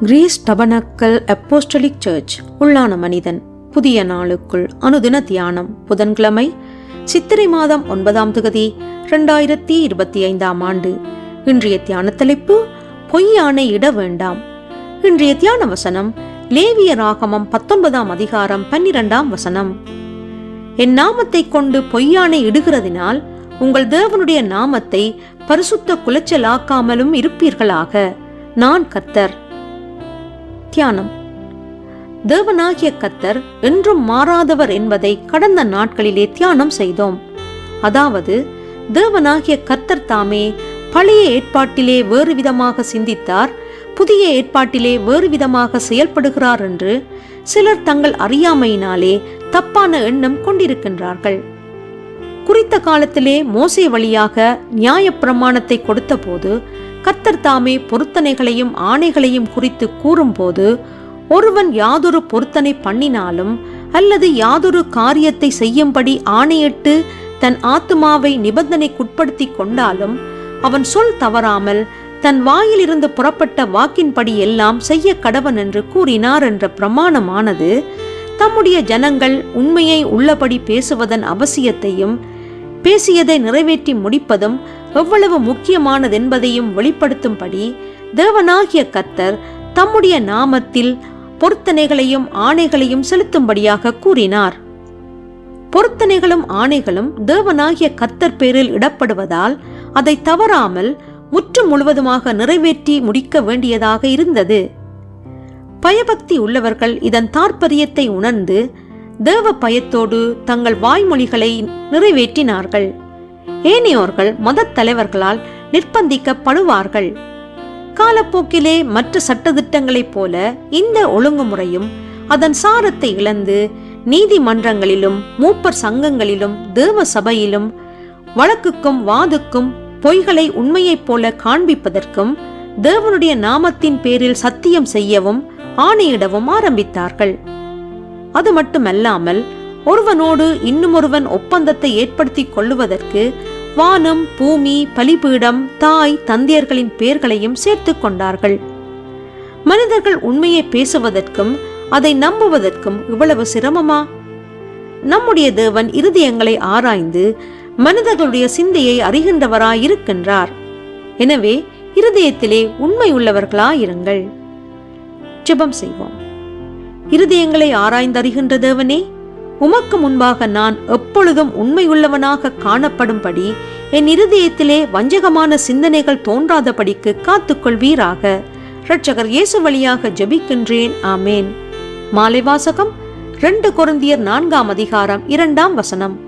Greece tabernacle apostolic search உள்ளான மனிதன். புதிய நாளுக்குள் அனுதின தியானம். புதன்கிழமை சித்திரை மாதம் ஒன்பதாம் தொகுதி இரண்டாயிரத்தி இருபத்தி ஐந்தாம் ஆண்டு. இன்றைய தியான தலைப்பு பொய்யானை இட வேண்டாம். இன்றைய தியான வசனம் லேவிய ராகமம் பத்தொன்பதாம் அதிகாரம் பன்னிரெண்டாம் வசனம். என் நாமத்தை கொண்டு பொய்யானை இடுகிறதினால் உங்கள் தேவனுடைய நாமத்தை பரிசுத்த குலைச்சலாக்காமலும் இருப்பீர்களாக. நான் கத்தர் தியானம். தேவனாகிய கத்தர் என்றும் மாறாதவர் என்பதை கடந்த நாட்களிலே தியானம் செய்தோம். அதாவது தேவனாகிய கர்த்தர் தாமே பழைய ஏற்பாட்டிலே வேறு விதமாக சிந்தித்தார் புதிய ஏற்பாட்டிலே வேறு விதமாக செயல்படுகிறார் என்று சிலர் தங்கள் அறியாமையினாலே தப்பான எண்ணம் கொண்டிருக்கின்றார்கள். குறித்த காலத்திலே மோசை வழியாக நியாயப்பிரமாணத்தை கொடுத்தபோது கர்த்தர் தாமே பொருத்தனைகளையும் ஆணைகளையும் குறித்து கூறும்போது ஒருவன் யாதொரு பொருத்தனை பண்ணினாலும் அல்லது யாதொரு காரியத்தை செய்யும்படி ஆணையிட்டு தன் ஆத்துமாவை நிபந்தனைக்குட்படுத்தி கொண்டாலும் அவன் சொல் தவறாமல் தன் வாயிலிருந்து புறப்பட்ட வாக்கின்படி எல்லாம் செய்ய கடவன் என்று கூறினார் என்ற பிரமாணமானது தம்முடைய ஜனங்கள் உண்மையை உள்ளபடி பேசுவதன் அவசியத்தையும் பேசியதை நிறைவேற்றி முடிப்பதும் எவ்வளவு முக்கியமானதென்பதையும் வெளிப்படுத்தும்படி தேவனாகிய கத்தர் தம்முடைய நாமத்தில் பொருத்தனைகளையும் ஆணைகளையும் செலுத்தும்படியாக கூறினார். பொருத்தனைகளும் ஆணைகளும் தேவனாகிய கத்தர் பேரில் இடப்படுவதால் அதை தவறாமல் முற்று முழுவதுமாக நிறைவேற்றி முடிக்க வேண்டியதாக இருந்தது. பயபக்தி உள்ளவர்கள் இதன் தாற்பரியத்தை உணர்ந்து தேவ பயத்தோடு தங்கள் வாய்மொழிகளை நிறைவேற்றினார்கள். ஏனையோர்கள் மத தலைவர்களால் நிர்பந்திக்கப்படுவார்கள் காலப்போக்கிலே மற்ற சட்டதிட்டங்களைப் போல இந்த ஒழுங்குமுறையும் அதன் சாரத்தை இழந்து நீதிமன்றங்களிலும் மூப்பர் சங்கங்களிலும் தேவ சபையிலும் வழக்குக்கும் வாதுக்கும் பொய்களை உண்மையைப் போல காண்பிப்பதற்கும் தேவனுடைய நாமத்தின் பேரில் சத்தியம் செய்யவும் ஆணையிடவும் ஆரம்பித்தார்கள். அது மட்டுமல்லாமல் ஒருவனோடு இன்னுமொருவன் ஒப்பந்தத்தை ஏற்படுத்தி கொள்ளுவதற்கு வானம் பூமி பலிபீடம் தாய் தந்தையர்களின் பெயர்களையும் சேர்த்து கொண்டார்கள். மனிதர்கள் உண்மையை பேசுவதற்கும் அதை நம்புவதற்கும் இவ்வளவு சிரமமா? நம்முடைய தேவன் இருதயங்களை ஆராய்ந்து மனிதர்களுடைய சிந்தையை அறிகின்றவராயிருக்கின்றார். எனவே இருதயத்திலே உண்மை உள்ளவர்களாயிருங்கள். ஜெபம் செய்வோம். இருதயங்களை ஆராய்ந்தறிகின்ற தேவனே உமக்கு முன்பாக நான் எப்பொழுதும் உண்மையுள்ளவனாக காணப்படும்படி என் இருதயத்திலே வஞ்சகமான சிந்தனைகள் தோன்றாதபடிக்கு காத்துக்கொள்வீராக. இரட்சகர் இயேசு வழியாக ஜபிக்கின்றேன். ஆமேன். மாலை வாசகம் ரெண்டு கொருந்தியர் நான்காம் அதிகாரம் இரண்டாம் வசனம்.